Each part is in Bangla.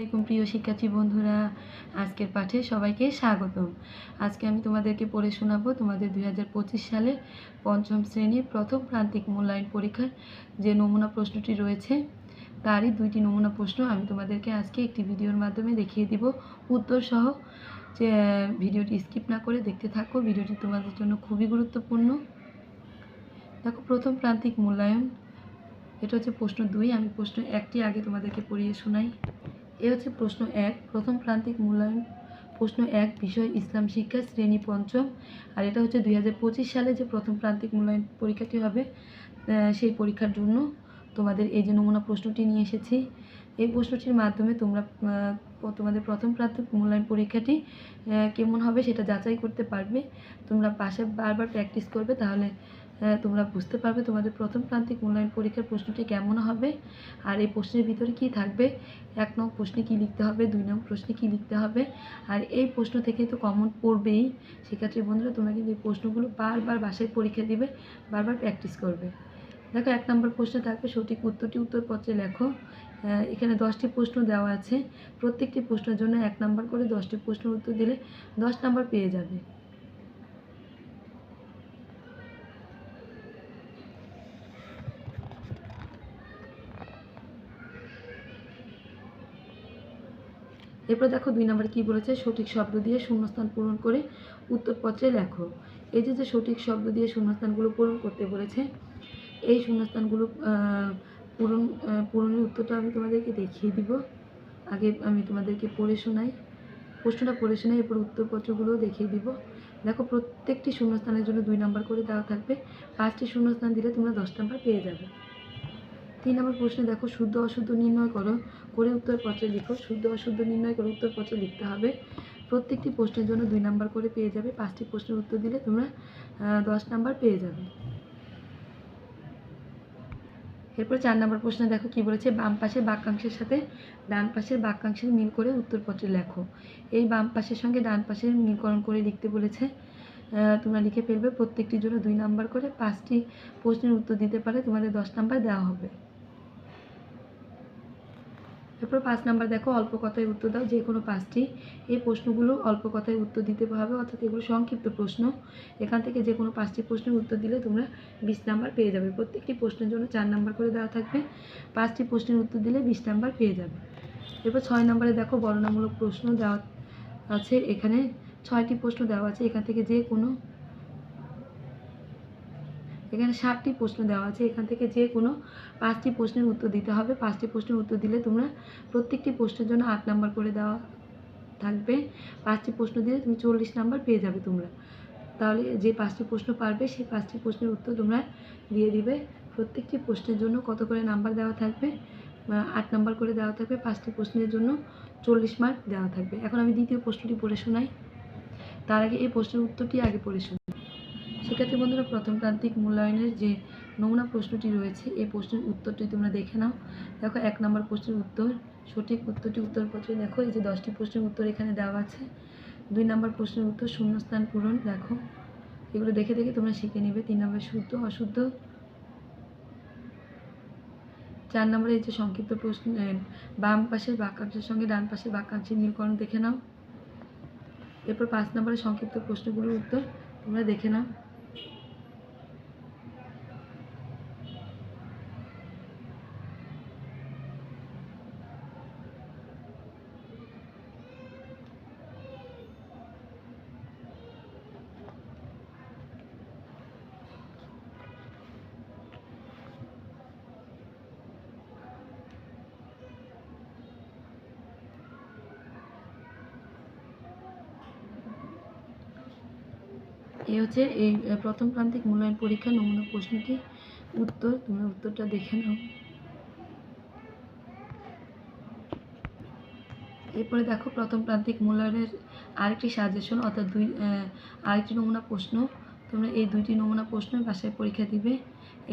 আসসালামাইকুম প্রিয় শিক্ষার্থী বন্ধুরা। আজকের পাঠে সবাইকে স্বাগতম। আজকে আমি তোমাদেরকে পড়ে শোনাবো তোমাদের দুই সালের পঞ্চম শ্রেণির প্রথম প্রান্তিক মূল্যায়ন পরীক্ষার যে নমুনা প্রশ্নটি রয়েছে, তারই দুইটি নমুনা প্রশ্ন আমি তোমাদেরকে আজকে একটি ভিডিওর মাধ্যমে দেখিয়ে দিব। উত্তর সহ যে ভিডিওটি স্কিপ না করে দেখতে থাকো। ভিডিওটি তোমাদের জন্য খুবই গুরুত্বপূর্ণ। দেখো, প্রথম প্রান্তিক মূল্যায়ন, এটা হচ্ছে প্রশ্ন দুই। আমি প্রশ্ন একটি আগে তোমাদেরকে পড়িয়ে শোনাই। এ হচ্ছে প্রশ্ন এক। প্রথম প্রান্তিক মূল্যায়ন। প্রশ্ন এক, বিষয় ইসলাম শিক্ষা, শ্রেণি পঞ্চম। আর এটা হচ্ছে দুই হাজার পঁচিশ সালে যে প্রথম প্রান্তিক মূল্যায়ন পরীক্ষাটি হবে সেই পরীক্ষার জন্য তোমাদের এই যে নমুনা প্রশ্নটি নিয়ে এসেছি, এই প্রশ্নটির মাধ্যমে তোমরা তোমাদের প্রথম প্রান্তিক মূল্যায়ন পরীক্ষাটি কেমন হবে সেটা যাচাই করতে পারবে। তোমরা পাশে বারবার প্র্যাকটিস করবে, তাহলে তোমরা বুঝতে পারবে তোমাদের প্রথম প্রান্তিক মূল্যায়ন পরীক্ষার প্রশ্নটি কেমন হবে আর এই প্রশ্নের ভিতরে কি থাকবে? এক নং প্রশ্নে কি লিখতে হবে? দুই নং প্রশ্নে কি লিখতে হবে? আর এই প্রশ্ন থেকে তো কমন পড়বেই। শিক্ষার্থী বন্ধুরা, তোমরা কিন্তু এই প্রশ্নগুলো বারবার বাসায় পরীক্ষা দিবে, বারবার প্র্যাকটিস করবে। দেখো, এক নম্বর প্রশ্ন থাকবে, সঠিক উত্তরটি উত্তরপত্রে লেখো। এখানে দশটি প্রশ্ন দেওয়া আছে। প্রত্যেকটি প্রশ্নের জন্য এক নাম্বার করে দশটি প্রশ্নের উত্তর দিলে দশ নাম্বার পেয়ে যাবে। এরপর দেখো দুই নম্বর কি বলেছে? সঠিক শব্দ দিয়ে শূন্যস্থান পূরণ করে উত্তরপত্রে লেখো। এই যে যে সঠিক শব্দ দিয়ে শূন্যস্থানগুলো পূরণ করতে বলেছে, এই শূন্যস্থানগুলো পূরণ পূরণের উত্তরটা আমি তোমাদেরকে দেখিয়ে দিব। আগে আমি তোমাদেরকে পড়ে শোনাই। প্রশ্নটা পড়ে শোনাই, এরপর উত্তরপত্রগুলোও দেখিয়ে দিব। দেখো, প্রত্যেকটি শূন্যস্থানের জন্য দুই নাম্বার করে দেওয়া থাকবে। পাঁচটি শূন্যস্থান দিলে তোমরা দশ নাম্বার পেয়ে যাবে। তিন নম্বর প্রশ্নে দেখো, শুদ্ধ অশুদ্ধ নির্ণয় করো করে উত্তরপত্রে লিখো। শুদ্ধ অশুদ্ধ নির্ণয় করে উত্তরপত্রে লিখতে হবে। প্রত্যেকটি প্রশ্নের জন্য দুই নাম্বার করে পেয়ে যাবে। পাঁচটি প্রশ্নের উত্তর দিলে তোমরা দশ নাম্বার পেয়ে যাবে। এরপর চার নম্বর প্রশ্নে দেখো, কি বলেছে? বাম পাশের বাক্যাংশের সাথে ডান পাশের বাক্যাংশের মিল করে উত্তরপত্রে লেখো। এই বাম পাশের সঙ্গে ডান পাশের মিলকরণ করে লিখতে বলেছে তোমরা লিখে ফেলবে। প্রত্যেকটির জন্য দুই নাম্বার করে পাঁচটি প্রশ্নের উত্তর দিতে পারে। তোমাদের দশ নাম্বার দেওয়া হবে। এরপর পাঁচ নাম্বার দেখো, অল্প কথায় উত্তর দাও, যে কোনো পাঁচটি। এই প্রশ্নগুলো অল্প কথায় উত্তর দিতে হবে, অর্থাৎ এগুলো সংক্ষিপ্ত প্রশ্ন। এখান থেকে যে কোনো পাঁচটি প্রশ্নের উত্তর দিলে তোমরা বিশ নাম্বার পেয়ে যাবে। প্রত্যেকটি প্রশ্নের জন্য চার নাম্বার করে দেওয়া থাকবে। পাঁচটি প্রশ্নের উত্তর দিলে বিশ নাম্বার পেয়ে যাবে। এরপর ছয় নম্বরে দেখো, বর্ণনামূলক প্রশ্ন দেওয়া আছে এখানে। ছয়টি প্রশ্ন দেওয়া আছে। এখান থেকে যে কোনো এখানে ষাটটি প্রশ্ন দেওয়া আছে। এখান থেকে যে কোনো পাঁচটি প্রশ্নের উত্তর দিতে হবে। পাঁচটি প্রশ্নের উত্তর দিলে তোমরা প্রত্যেকটি প্রশ্নের জন্য আট নাম্বার করে দেওয়া থাকবে। পাঁচটি প্রশ্ন দিলে তুমি চল্লিশ নাম্বার পেয়ে যাবে তোমরা। তাহলে যে পাঁচটি প্রশ্ন পারবে, সেই পাঁচটি প্রশ্নের উত্তর তোমরা দিয়ে দিবে। প্রত্যেকটি প্রশ্নের জন্য কত করে নাম্বার দেওয়া থাকবে? আট নাম্বার করে দেওয়া থাকবে। পাঁচটি প্রশ্নের জন্য চল্লিশ মার্ক দেওয়া থাকবে। এখন আমি দ্বিতীয় প্রশ্নটি পড়ে শোনাই। তার আগে এই প্রশ্নের উত্তরটি আগে পড়ে শোনাই। শিক্ষার্থী বন্ধুরা, প্রথম প্রান্তিক মূল্যায়নের যে নমুনা প্রশ্নটি রয়েছে, এই প্রশ্নের উত্তরটি তোমরা দেখে নাও। দেখো, এক নম্বর প্রশ্নের উত্তর, সঠিক উত্তরটি উত্তরপত্রে দেখো, এই যে দশটি প্রশ্নের উত্তর এখানে দেওয়া আছে। দুই নম্বর প্রশ্নের উত্তর, শূন্যস্থান পূরণ, দেখো। এগুলো দেখে দেখে তোমরা শিখে নিবে। তিন নম্বর শুদ্ধ, অশুদ্ধ। চার নম্বরে এই যে সংক্ষিপ্ত প্রশ্ন বাম পাশের বাক্যাংশের সঙ্গে ডান পাশের বাক্যাংশের মিলকরণ দেখে নাও। এরপর পাঁচ নম্বরে সংক্ষিপ্ত প্রশ্নগুলোর উত্তর তোমরা দেখে নাও। এই হচ্ছে এই প্রথম প্রান্তিক মূল্যায়ন পরীক্ষার নমুনা প্রশ্নটি উত্তর তোমরা উত্তরটা দেখে নাও। এরপরে দেখো প্রথম প্রান্তিক মূল্যায়নের আরেকটি সাজেশন অর্থাৎ দুই আরেকটি নমুনা প্রশ্ন। তোমরা এই দুইটি নমুনা প্রশ্ন বাসায় পরীক্ষা দিবে।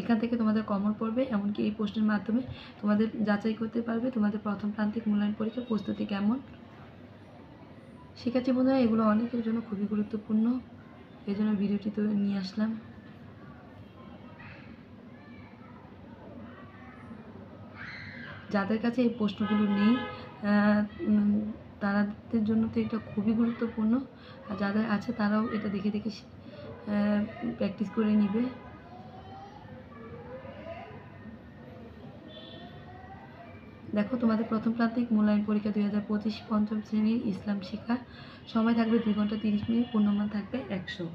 এখান থেকে তোমাদের কমন পড়বে, এমনকি এই প্রশ্নের মাধ্যমে তোমাদের যাচাই করতে পারবে তোমাদের প্রথম প্রান্তিক মূল্যায়ন পরীক্ষার প্রস্তুতি কেমন। শিক্ষার্থী বন্ধুরা, এগুলো অনেকের জন্য খুবই গুরুত্বপূর্ণ। এই জন্য ভিডিওটি তো নিয়ে আসলাম। যাদের কাছে এই প্রশ্নগুলো নেই তাদের জন্য তো এটা খুবই গুরুত্বপূর্ণ। আর যাদের আছে তারাও এটা দেখে দেখে প্র্যাকটিস করে নিবে। দেখো, তোমাদের প্রথম প্রান্তিক মূল্যায়ন পরীক্ষা দুই হাজার পঁচিশ পঞ্চম শ্রেণির ইসলাম শিক্ষা। সময় থাকবে দুই ঘণ্টা তিরিশ মিনিট, পূর্ণমান থাকবে একশো।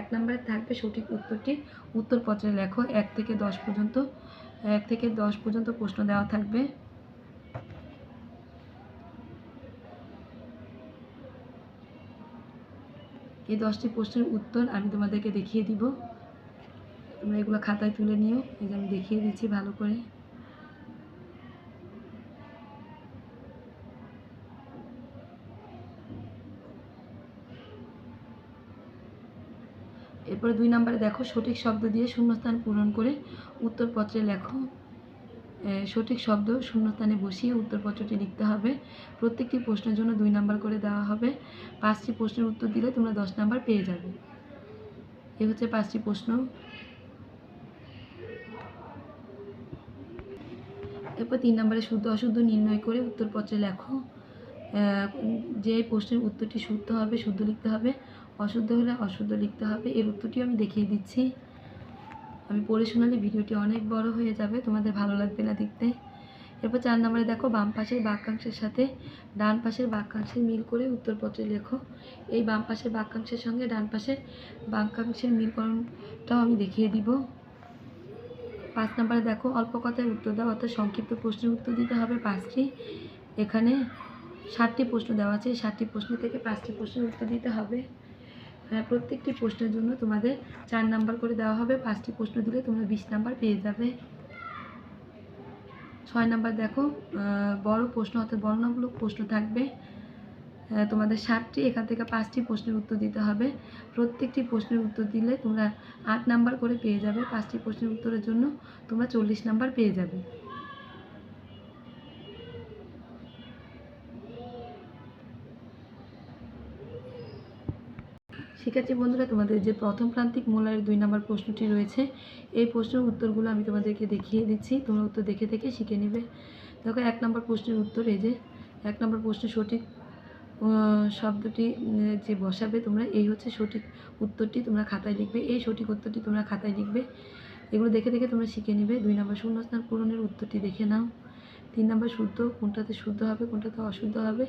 এক নম্বরে থাকবে সঠিক উত্তরটি। উত্তরপত্রে লেখো, এক থেকে দশ পর্যন্ত, এক থেকে দশ পর্যন্ত প্রশ্ন দেওয়া থাকবে। এই দশটি প্রশ্নের উত্তর আমি তোমাদেরকে দেখিয়ে দিব। তোমরা এগুলো খাতায় তুলে নিও। এই যে আমি দেখিয়ে দিচ্ছি ভালো করে। এরপরে দুই নম্বরে দেখো, সঠিক শব্দ দিয়ে শূন্যস্থান পূরণ করে উত্তরপত্রে লেখো। সঠিক শব্দ শূন্যস্থানে বসিয়ে উত্তরপত্রটি লিখতে হবে। প্রত্যেকটি প্রশ্নের জন্য দুই নাম্বার করে দেওয়া হবে। পাঁচটি প্রশ্নের উত্তর দিলে তোমরা দশ নাম্বার পেয়ে যাবে। এ হচ্ছে পাঁচটি প্রশ্ন। এরপর তিন নম্বরে শুদ্ধ অশুদ্ধ নির্ণয় করে উত্তরপত্রে লেখো। যে প্রশ্নের উত্তরটি শুদ্ধ হবে, শুদ্ধ লিখতে হবে, অশুদ্ধ হলে অশুদ্ধ লিখতে হবে, এর উত্তরটিও আমি দেখিয়ে দিচ্ছি। আমি পড়ে শোনালে ভিডিওটি অনেক বড় হয়ে যাবে, তোমাদের ভালো লাগবে না দেখতে। এরপর চার নম্বরে দেখো, বাম পাশের বাক্যাংশের সাথে ডান পাশের বাক্যাংশের মিল করে উত্তরপত্রে লেখো। এই বাম পাশের বাক্যাংশের সঙ্গে ডান পাশের বাক্যাংশের মিলকরণটাও আমি দেখিয়ে দিব। পাঁচ নম্বরে দেখো, অল্প কথায় উত্তর দাও, অর্থাৎ সংক্ষিপ্ত প্রশ্নের উত্তর দিতে হবে পাঁচটি। এখানে ষাটটি প্রশ্ন দেওয়া আছে ষাটটি প্রশ্ন থেকে পাঁচটি প্রশ্নের উত্তর দিতে হবে। হ্যাঁ, প্রত্যেকটি প্রশ্নের জন্য তোমাদের চার নাম্বার করে দেওয়া হবে পাঁচটি প্রশ্ন দিলে তোমরা বিশ নাম্বার পেয়ে যাবে। ছয় নাম্বার দেখো বড় প্রশ্ন অর্থাৎ বর্ণনামূলক প্রশ্ন থাকবে। তোমাদের ষাটটি এখান থেকে পাঁচটি প্রশ্নের উত্তর দিতে হবে। প্রত্যেকটি প্রশ্নের উত্তর দিলে তোমরা আট নাম্বার করে পেয়ে যাবে পাঁচটি প্রশ্নের উত্তরের জন্য তোমরা চল্লিশ নাম্বার পেয়ে যাবে। শিক্ষার্থী বন্ধুরা, তোমাদের যে প্রথম প্রান্তিক মূল্যায়ের দুই নম্বর প্রশ্নটি রয়েছে, এই প্রশ্নের উত্তরগুলো আমি তোমাদেরকে দেখিয়ে দিচ্ছি। তোমরা উত্তর দেখে দেখে শিখে নেবে। দেখো, এক নম্বর প্রশ্নের উত্তর এই যে, এক নম্বর প্রশ্নের সঠিক শব্দটি যে বসাবে তোমরা, এই হচ্ছে সঠিক উত্তরটি তোমরা খাতায় লিখবে। এই সঠিক উত্তরটি তোমরা খাতায় লিখবে। এগুলো দেখে দেখে তোমরা শিখে নেবে। দুই নম্বর শূন্যস্থান পূরণের উত্তরটি দেখে নাও। তিন নম্বর শুদ্ধ, কোনটাতে শুদ্ধ হবে, কোনটাতে অশুদ্ধ হবে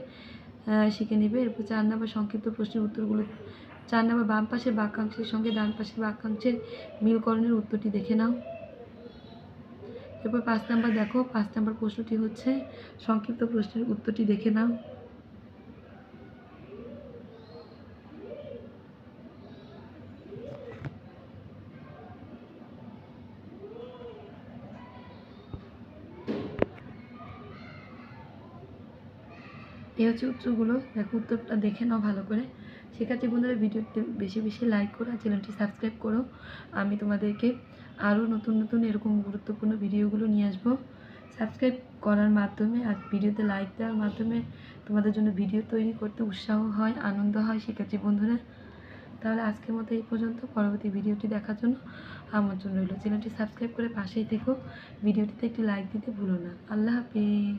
শিখে নেবে। এরপর চার নম্বর সংক্ষিপ্ত প্রশ্নের উত্তরগুলো চার নম্বর বাম পাশের বাক্যাংশের সঙ্গে ডান পাশের বাক্যাংশের মিলকরণের উত্তরটি দেখে নাও। এরপর পাঁচ নাম্বার দেখো, পাঁচ নাম্বার প্রশ্নটি হচ্ছে, সংক্ষিপ্ত প্রশ্নের উত্তরটি দেখে নাও। এই হচ্ছে উত্তরগুলো। দেখো উত্তরটা দেখে নাও ভালো করে। শিক্ষার্থী বন্ধুরা, ভিডিওটি বেশি বেশি লাইক করো আর চ্যানেলটি সাবস্ক্রাইব করো। আমি তোমাদেরকে আরও নতুন নতুন এরকম গুরুত্বপূর্ণ ভিডিওগুলো নিয়ে আসব। সাবস্ক্রাইব করার মাধ্যমে আর ভিডিওতে লাইক দেওয়ার মাধ্যমে তোমাদের জন্য ভিডিও তৈরি করতে উৎসাহ হয়, আনন্দ হয় শিক্ষার্থী বন্ধুরা। তাহলে আজকের মতো এই পর্যন্ত। পরবর্তী ভিডিওটি দেখার জন্য আমন্ত্রণ রইল। চ্যানেলটি সাবস্ক্রাইব করে পাশেই থেকো। ভিডিওটিতে একটি লাইক দিতে ভুলো না। আল্লাহ হাফিজ।